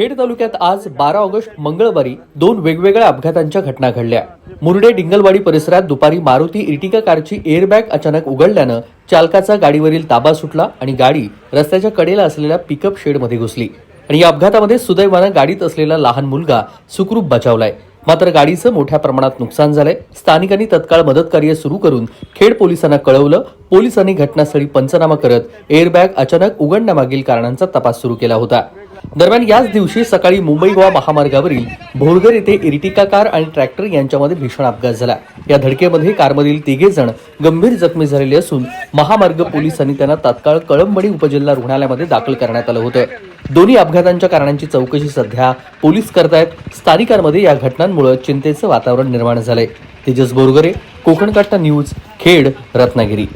खेड तालुक्यात आज बारा ऑगस्ट मंगळवारी दोन वेगवेगळ्या अपघातांच्या घटना घडल्या. मुरडे डिंगलवाडी परिसरात दुपारी मारुती इर्टिका कारची एअरबॅग अचानक उघडल्यानं चालकाचा गाडीवरील ताबा सुटला आणि गाडी रस्त्याच्या कडेला असलेल्या पिकअप शेडमध्ये घुसली. आणि या अपघातामध्ये सुदैवानं गाडीत असलेला लहान मुलगा सुखरूप बचावलाय. मात्र गाडीचं मोठ्या प्रमाणात नुकसान झालंय. स्थानिकांनी तत्काळ मदत कार्य सुरू करून खेड पोलिसांना कळवलं. पोलिसांनी घटनास्थळी पंचनामा करत एअरबॅग अचानक उघडण्यामागील कारणांचा तपास सुरू केला होता. दरम्यान याच दिवशी सकाळी मुंबई गोवा महामार्गावरील भोरगर येथे इरिटिका कार आणि ट्रॅक्टर यांच्यामध्ये भीषण अपघात झाला. या धडकेमध्ये कारमधील तिघे जण गंभीर जखमी झालेले असून महामार्ग पोलिसांनी त्यांना तात्काळ कळंबणी उपजिल्हा रुग्णालयामध्ये दाखल करण्यात आलं होतं. दोन्ही अपघातांच्या कारणांची चौकशी सध्या पोलीस करतायत. स्थानिकांमध्ये या घटनांमुळे चिंतेचं वातावरण निर्माण झालंय. तेजस बोरगरे कोकणकाष्टा न्यूज खेड रत्नागिरी.